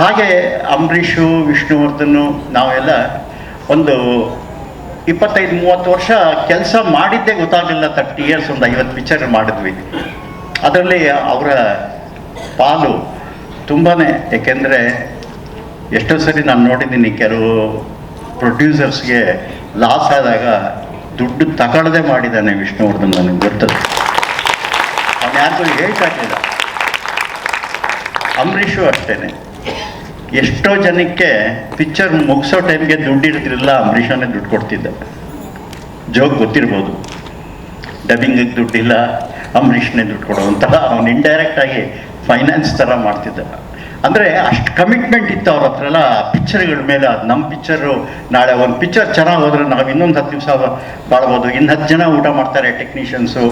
ಹಾಗೆ ಅಂಬರೀಷು, ವಿಷ್ಣುವರ್ಧನು ನಾವೆಲ್ಲ ಒಂದು ಇಪ್ಪತ್ತೈದು, ಮೂವತ್ತು ವರ್ಷ ಕೆಲಸ ಮಾಡಿದ್ದೇ ಗೊತ್ತಾಗಲಿಲ್ಲ ತರ್ಟಿ ಇಯರ್ಸ್ ಒಂದು ಐವತ್ತು ಪಿಕ್ಚರ್ ಮಾಡಿದ್ವಿ. ಅದರಲ್ಲಿ ಅವರ ಪಾಲು ತುಂಬಾ ಏಕೆಂದರೆ ಎಷ್ಟೋ ಸರಿ ನಾನು ನೋಡಿದ್ದೀನಿ, ಕೆಲವು ಪ್ರೊಡ್ಯೂಸರ್ಸ್ಗೆ ಲಾಸ್ ಆದಾಗ ದುಡ್ಡು ತಗೊಳ್ಳದೆ ಮಾಡಿದ್ದಾನೆ ವಿಷ್ಣುವರ್ಧನ್ ನನಗೆ ಗೊತ್ತು ಅವನು ಯಾರಿಗೂ ಹೇಳ್ತಾಗಿಲ್ಲ ಅಂಬರೀಷು ಅಷ್ಟೇನೆ. ಎಷ್ಟೋ ಜನಕ್ಕೆ ಪಿಕ್ಚರ್ ಮುಗಿಸೋ ಟೈಮ್ಗೆ ದುಡ್ಡು ಇರ್ತಿರಲಿಲ್ಲ ಅಂಬರೀಷನೇ ದುಡ್ಡು ಕೊಡ್ತಿದ್ದ. ಜೋಗ್ ಗೊತ್ತಿರ್ಬೋದು. ಡಬ್ಬಿಂಗಿಗೆ ದುಡ್ಡಿಲ್ಲ, ಅಂಬರೀಷ್ನೇ ದುಡ್ಡು ಕೊಡುವಂತಹ ಅವನು ಇಂಡೈರೆಕ್ಟ್ ಆಗಿ ಫೈನಾನ್ಸ್ ಥರ ಮಾಡ್ತಿದ್ದ. ಅಂದರೆ ಅಷ್ಟು ಕಮಿಟ್ಮೆಂಟ್ ಇತ್ತು ಅವ್ರ ಹತ್ರ ಎಲ್ಲ ಪಿಕ್ಚರ್ಗಳ ಮೇಲೆ, ಅದು ನಮ್ಮ ಪಿಕ್ಚರು ನಾಳೆ ಒಂದು ಪಿಕ್ಚರ್ ಚೆನ್ನಾಗಿ ಹೋದ್ರೆ ನಾವು ಇನ್ನೊಂದು ಹತ್ತು ದಿವಸ ಬಾಳ್ಬೋದು. ಇನ್ನು ಹತ್ತು ಜನ ಊಟ ಮಾಡ್ತಾರೆ ಟೆಕ್ನಿಷಿಯನ್ಸು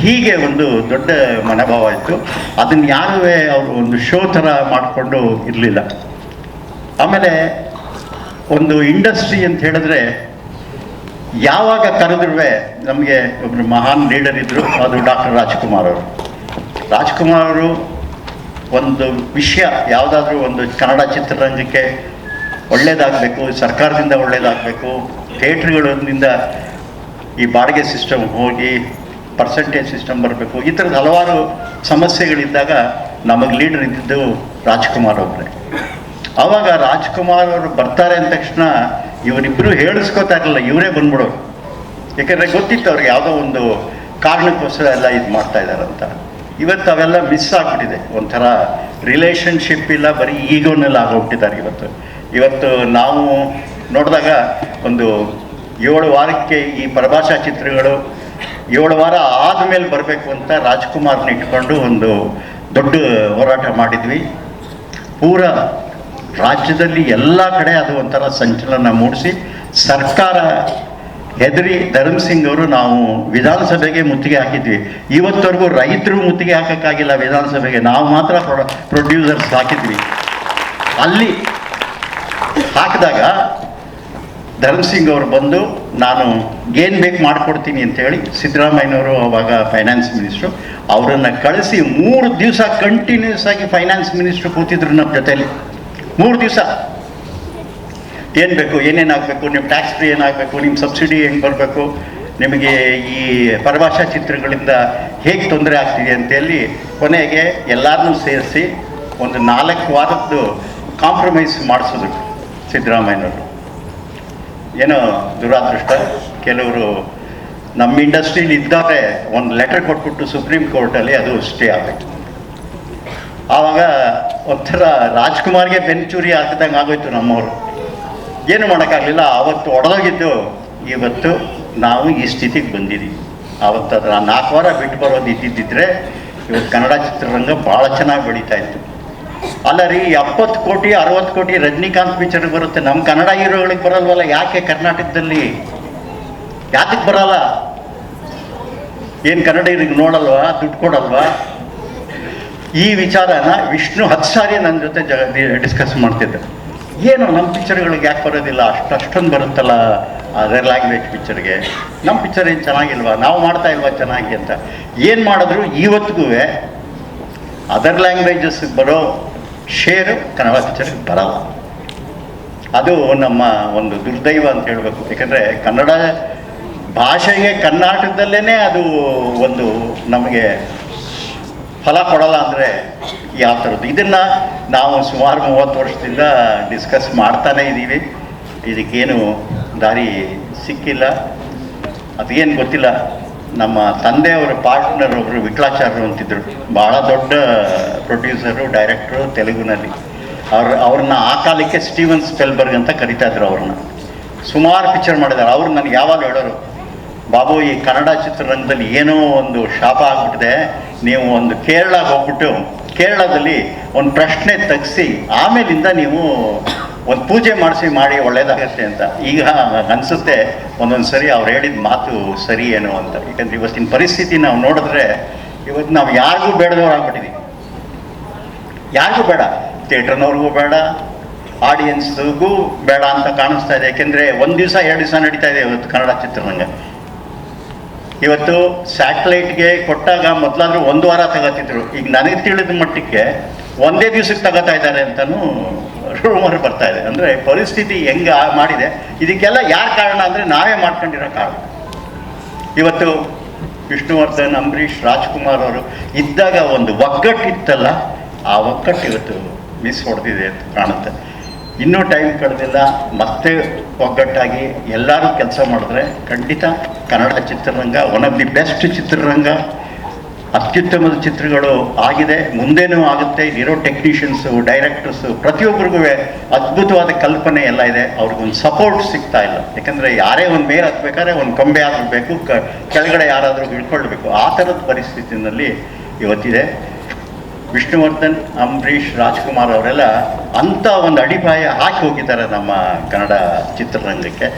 ಹೀಗೆ ಒಂದು ದೊಡ್ಡ ಮನೋಭಾವ ಇತ್ತು. ಅದನ್ನು ಯಾರೂ ಅವರು ಒಂದು ಶೋ ಥರ ಮಾಡಿಕೊಂಡು ಇರಲಿಲ್ಲ. ಆಮೇಲೆ ಒಂದು ಇಂಡಸ್ಟ್ರಿ ಅಂತ ಹೇಳಿದ್ರೆ ಯಾವಾಗ ಕರೆದ್ರೂ ನಮಗೆ ಒಬ್ಬರು ಮಹಾನ್ ಲೀಡರ್ ಇದ್ದರು ಅದು ಡಾಕ್ಟರ್ ರಾಜ್ಕುಮಾರ್ ಅವರು. ರಾಜ್ಕುಮಾರ್ ಅವರು ಒಂದು ವಿಷಯ, ಯಾವುದಾದ್ರೂ ಒಂದು ಕನ್ನಡ ಚಿತ್ರರಂಗಕ್ಕೆ ಒಳ್ಳೇದಾಗಬೇಕು, ಸರ್ಕಾರದಿಂದ ಒಳ್ಳೇದಾಗಬೇಕು ಥಿಯೇಟ್ರ್ಗಳಿಂದ ಈ ಬಾಡಿಗೆ ಸಿಸ್ಟಮ್ ಹೋಗಿ ಪರ್ಸೆಂಟೇಜ್ ಸಿಸ್ಟಮ್ ಬರಬೇಕು, ಈ ಥರದ ಹಲವಾರು ಸಮಸ್ಯೆಗಳಿದ್ದಾಗ ನಮಗೆ ಲೀಡರ್ ಇದ್ದಿದ್ದು ರಾಜ್ಕುಮಾರ್ ಅವರೇ. ಆವಾಗ ರಾಜ್ಕುಮಾರ್ ಅವರು ಬರ್ತಾರೆ ಅಂದ ತಕ್ಷಣ ಇವರಿಬ್ಬರು ಹೇಳಿಸ್ಕೋತಾ ಇರಲಿಲ್ಲ, ಇವರೇ ಬಂದ್ಬಿಡೋರು. ಯಾಕಂದರೆ ಗೊತ್ತಿತ್ತು ಅವ್ರಿಗೆ ಯಾವುದೋ ಒಂದು ಕಾರಣಕ್ಕೋಸ್ಕರ ಎಲ್ಲ ಇದು ಮಾಡ್ತಾ ಇದ್ದಾರಂತ ಇವತ್ತು ಅವೆಲ್ಲ ಮಿಸ್ ಆಗಿಬಿಟ್ಟಿದೆ. ಒಂಥರ ರಿಲೇಷನ್ಶಿಪ್ ಇಲ್ಲ, ಬರೀ ಈಗೋನೆಲ್ಲ ಆಗೋಗ್ಬಿಟ್ಟಿದ್ದಾರೆ ಇವತ್ತು. ಇವತ್ತು ನಾವು ನೋಡಿದಾಗ ಒಂದು ಏಳು ವಾರಕ್ಕೆ ಈ ಪ್ರಭಾಷಾ ಚಿತ್ರಗಳು ಏಳು ವಾರ ಆದಮೇಲೆ ಬರಬೇಕು ಅಂತ ರಾಜ್ಕುಮಾರ್ನ ಇಟ್ಕೊಂಡು ಒಂದು ದೊಡ್ಡ ಹೋರಾಟ ಮಾಡಿದ್ವಿ. ಪೂರ ರಾಜ್ಯದಲ್ಲಿ ಎಲ್ಲ ಕಡೆ ಅದು ಒಂಥರ ಸಂಚಲನ ಮೂಡಿಸಿ ಸರ್ಕಾರ ಹೆದರಿ ಧರ್ಮ್ ಸಿಂಗ್ ಅವರು ನಾವು ವಿಧಾನಸಭೆಗೆ ಮುತ್ತಿಗೆ ಹಾಕಿದ್ವಿ. ಇವತ್ತವರೆಗೂ ರೈತರು ಮುತ್ತಿಗೆ ಹಾಕೋಕ್ಕಾಗಿಲ್ಲ ವಿಧಾನಸಭೆಗೆ. ನಾವು ಮಾತ್ರ ಪ್ರೊಡ್ಯೂಸರ್ಸ್ ಹಾಕಿದ್ವಿ. ಅಲ್ಲಿ ಹಾಕಿದಾಗ ಧರ್ಮ್ ಸಿಂಗ್ ಅವರು ಬಂದು, ನಾನು ಏನು ಬೇಕು ಮಾಡಿಕೊಡ್ತೀನಿ ಅಂತೇಳಿ ಸಿದ್ದರಾಮಯ್ಯನವರು ಅವಾಗ ಫೈನಾನ್ಸ್ ಮಿನಿಸ್ಟ್ರು ಅವರನ್ನು ಕಳಿಸಿ ಮೂರು ದಿವಸ ಕಂಟಿನ್ಯೂಸ್ ಆಗಿ ಫೈನಾನ್ಸ್ ಮಿನಿಸ್ಟ್ರು ಕೂತಿದ್ರು ನಮ್ಮ ಜೊತೆಲಿ. ಮೂರು ದಿವಸ. ಏನು ಬೇಕು, ಏನೇನು ಆಗಬೇಕು ನಿಮ್ಮ ಟ್ಯಾಕ್ಸ್ ಫ್ರೀ ಏನಾಗಬೇಕು ನಿಮ್ಮ ಸಬ್ಸಿಡಿ ಹೆಂಗೆ ಬರಬೇಕು, ನಿಮಗೆ ಈ ಪರಭಾಷಾ ಚಿತ್ರಗಳಿಂದ ಹೇಗೆ ತೊಂದರೆ ಆಗ್ತಿದೆ ಅಂತೇಳಿ ಕೊನೆಗೆ ಎಲ್ಲರನ್ನೂ ಸೇರಿಸಿ ಒಂದು ನಾಲ್ಕು ವಾರದ್ದು ಕಾಂಪ್ರಮೈಸ್ ಮಾಡಿಸೋದು ಸಿದ್ದರಾಮಯ್ಯನವರು. ಏನೋ ದುರಾದೃಷ್ಟ. ಕೆಲವರು ನಮ್ಮ ಇಂಡಸ್ಟ್ರೀಲಿ ಇದ್ದಾರೆ, ಒಂದು ಲೆಟರ್ ಕೊಟ್ಬಿಟ್ಟು ಸುಪ್ರೀಂ ಕೋರ್ಟಲ್ಲಿ ಅದು ಸ್ಟೇ ಆಗಬೇಕು. ಆವಾಗ ಒಂಥರ ರಾಜ್ಕುಮಾರ್ಗೆ ಬೆಂಚೂರಿ ಹಾಕಿದಂಗೆ ಆಗೋಯ್ತು ನಮ್ಮವರು. ಏನು ಮಾಡೋಕ್ಕಾಗಲಿಲ್ಲ, ಆವತ್ತು ಒಡೆದೋಗಿದ್ದು ಇವತ್ತು ನಾವು ಈ ಸ್ಥಿತಿಗೆ ಬಂದಿದ್ದೀವಿ ಆವತ್ತು ಅದರ ನಾಲ್ಕು ವಾರ ಬಿಟ್ಟು ಬರೋದು ಇದ್ದಿದ್ದಿದ್ರೆ ಇವತ್ತು ಕನ್ನಡ ಚಿತ್ರರಂಗ ಭಾಳ ಚೆನ್ನಾಗಿ ಬೆಳೀತಾ ಇತ್ತು. ಅಲ್ಲ ರೀ, ಎಪ್ಪತ್ತು ಕೋಟಿ, ಅರವತ್ತು ಕೋಟಿ ರಜನಿಕಾಂತ್ ಪಿಕ್ಚರ್ಗೆ ಬರುತ್ತೆ. ನಮ್ಮ ಕನ್ನಡ ಹೀರೋಗಳಿಗೆ ಬರಲ್ವಲ್ಲ, ಯಾಕೆ ಕರ್ನಾಟಕದಲ್ಲಿ? ಯಾತಕ್ಕೆ ಬರಲ್ಲ? ಏನು ಕನ್ನಡಿಗರಿಗೆ ನೋಡಲ್ವಾ, ದುಡ್ಡು ಕೊಡಲ್ವಾ? ಈ ವಿಚಾರನ ವಿಷ್ಣು ಹತ್ತು ಸಾರಿ ನನ್ನ ಜೊತೆ ಜ ಡಿಸ್ಕಸ್ ಮಾಡ್ತಿದ್ದೆ. ಏನು ನಮ್ಮ ಪಿಕ್ಚರ್ಗಳಿಗೆ ಯಾಕೆ ಬರೋದಿಲ್ಲ? ಅಷ್ಟು ಅಷ್ಟೊಂದು ಬರುತ್ತಲ್ಲ ಅದರ್ ಲ್ಯಾಂಗ್ವೇಜ್ ಪಿಕ್ಚರ್ಗೆ ನಮ್ಮ ಪಿಕ್ಚರ್ ಏನು ಚೆನ್ನಾಗಿಲ್ವಾ? ನಾವು ಮಾಡ್ತಾ ಇಲ್ವಾ ಚೆನ್ನಾಗಿ ಅಂತ. ಏನು ಮಾಡಿದ್ರು ಇವತ್ತಿಗೂ ಅದರ್ ಲ್ಯಾಂಗ್ವೇಜಸ್ ಬರೋ ಶೇರು ಕನ್ನಡ ಪಿಕ್ಚರ್ಗೆ ಬರಲ್ಲ. ಅದು ನಮ್ಮ ಒಂದು ದುರ್ದೈವ ಅಂತ ಹೇಳಬೇಕು. ಯಾಕಂದರೆ ಕನ್ನಡ ಭಾಷೆಗೆ ಕರ್ನಾಟಕದಲ್ಲೇ ಅದು ಒಂದು ನಮಗೆ ಫಲ ಕೊಡಲ್ಲ ಅಂದರೆ ಯಾವ ಥರದ್ದು ಇದನ್ನು ನಾವು ಸುಮಾರು ಮೂವತ್ತು ವರ್ಷದಿಂದ ಡಿಸ್ಕಸ್ ಮಾಡ್ತಾನೇ ಇದ್ದೀವಿ ಇದಕ್ಕೇನು ದಾರಿ ಸಿಕ್ಕಿಲ್ಲ. ಅದೇನು ಗೊತ್ತಿಲ್ಲ. ನಮ್ಮ ತಂದೆಯವರ ಪಾರ್ಟ್ನರ್ ಒಬ್ಬರು ವಿಟ್ಲಾಚಾರ್ಯರು ಅಂತಿದ್ದರು ಭಾಳ ದೊಡ್ಡ ಪ್ರೊಡ್ಯೂಸರು ಡೈರೆಕ್ಟ್ರು ತೆಲುಗುನಲ್ಲಿ. ಅವ್ರ, ಅವ್ರನ್ನ ಆ ಕಾಲಕ್ಕೆ ಸ್ಟೀವನ್ ಸ್ಪೆಲ್ಬರ್ಗ್ ಅಂತ ಕರಿತಾ ಇದ್ರು ಅವ್ರನ್ನ. ಸುಮಾರು ಪಿಕ್ಚರ್ ಮಾಡಿದ್ದಾರೆ. ಅವ್ರು ನನಗೆ ಯಾವಾಗ ಹೇಳೋರು ಬಾಬು, ಈ ಕನ್ನಡ ಚಿತ್ರರಂಗದಲ್ಲಿ ಏನೋ ಒಂದು ಶಾಪ ಆಗ್ಬಿಟ್ಟಿದೆ. ನೀವು ಒಂದು ಕೇರಳಗೆ ಹೋಗ್ಬಿಟ್ಟು ಕೇರಳದಲ್ಲಿ ಒಂದು ಪ್ರಶ್ನೆ ತೆಗ್ಸಿ, ಆಮೇಲಿಂದ ನೀವು ಒಂದು ಪೂಜೆ ಮಾಡಿಸಿ, ಮಾಡಿ, ಒಳ್ಳೇದಾಗತ್ತೆ ಅಂತ. ಈಗ ಅನಿಸುತ್ತೆ, ಒಂದೊಂದು ಸರಿ ಅವ್ರು ಹೇಳಿದ ಮಾತು ಸರಿ ಏನು ಅಂತ. ಯಾಕಂದ್ರೆ ಇವತ್ತಿನ ಪರಿಸ್ಥಿತಿ ನಾವು ನೋಡಿದ್ರೆ ಇವತ್ತು ನಾವು ಯಾರಿಗೂ ಬೇಡದವ್ರು ಆಗ್ಬಿಟ್ಟಿದ್ದೀವಿ ಯಾರಿಗೂ ಬೇಡ. ಥಿಯೇಟ್ರ್ನವ್ರಿಗೂ ಬೇಡ. ಆಡಿಯನ್ಸ್ಗೂ ಬೇಡ ಅಂತ ಕಾಣಿಸ್ತಾ ಇದೆ. ಯಾಕೆಂದರೆ ಒಂದು ದಿವಸ, ಎರಡು ದಿವಸ ನಡೀತಾ ಇದೆ ಇವತ್ತು ಕನ್ನಡ ಚಿತ್ರರಂಗ. ಇವತ್ತು ಸ್ಯಾಟಲೈಟ್ಗೆ ಕೊಟ್ಟಾಗ ಮೊದಲಾದ್ರೂ ಒಂದು ವಾರ ತಗೋತಿದ್ರು ಈಗ ನನಗೆ ತಿಳಿದ ಮಟ್ಟಕ್ಕೆ ಒಂದೇ ದಿವಸಕ್ಕೆ ತಗೋತಾ ಇದ್ದಾರೆ ಅಂತಲೂ ರೂಮರ್ ಬರ್ತಾ ಇದೆ. ಅಂದರೆ ಪರಿಸ್ಥಿತಿ ಹೆಂಗೆ ಮಾಡಿದೆ. ಇದಕ್ಕೆಲ್ಲ ಯಾರು ಕಾರಣ ಅಂದರೆ ನಾವೇ ಮಾಡ್ಕೊಂಡಿರೋ ಕಾರಣ. ಇವತ್ತು ವಿಷ್ಣುವರ್ಧನ್, ಅಂಬರೀಷ್, ರಾಜ್ಕುಮಾರ್ ಅವರು ಇದ್ದಾಗ ಒಂದು ಒಗ್ಗಟ್ಟಿತ್ತಲ್ಲ ಆ ಒಗ್ಗಟ್ಟು ಇವತ್ತು ಮಿಸ್ ಹೊಡೆದಿದೆ ಅಂತ ಕಾಣುತ್ತೆ. ಇನ್ನೂ ಟೈಮ್ ಕಳೆದಿಲ್ಲ. ಮತ್ತೆ ಒಗ್ಗಟ್ಟಾಗಿ ಎಲ್ಲರೂ ಕೆಲಸ ಮಾಡಿದ್ರೆ ಖಂಡಿತ ಕನ್ನಡ ಚಿತ್ರರಂಗ ಒನ್ ಆಫ್ ದಿ ಬೆಸ್ಟ್ ಚಿತ್ರರಂಗ, ಅತ್ಯುತ್ತಮದ ಚಿತ್ರಗಳು ಆಗಿದೆ. ಮುಂದೇನೂ ಆಗುತ್ತೆ. ಇರೋ ಟೆಕ್ನಿಷಿಯನ್ಸು ಡೈರೆಕ್ಟರ್ಸು ಪ್ರತಿಯೊಬ್ಬರಿಗೂ ಅದ್ಭುತವಾದ ಕಲ್ಪನೆ ಎಲ್ಲ ಇದೆ. ಅವ್ರಿಗೊಂದು ಸಪೋರ್ಟ್ ಸಿಗ್ತಾ ಇಲ್ಲ. ಯಾಕಂದರೆ ಯಾರೇ ಒಂದು ಮೇಲೆ ಹತ್ಬೇಕಾದ್ರೆ ಒಂದು ಕೊಂಬೆ ಆದರೂ ಕೆಳಗಡೆ ಯಾರಾದರೂ ಇಳ್ಕೊಳ್ಬೇಕು ಆ ಥರದ ಪರಿಸ್ಥಿತಿನಲ್ಲಿ ಇವತ್ತಿದೆ. ವಿಷ್ಣುವರ್ಧನ್ ಅಂಬರೀಷ್ ರಾಜ್ಕುಮಾರ್ ಅವರೆಲ್ಲ ಅಂಥ ಒಂದು ಅಡಿಪಾಯ ಹಾಕಿ ಹೋಗಿದ್ದಾರೆ ನಮ್ಮ ಕನ್ನಡ ಚಿತ್ರರಂಗಕ್ಕೆ.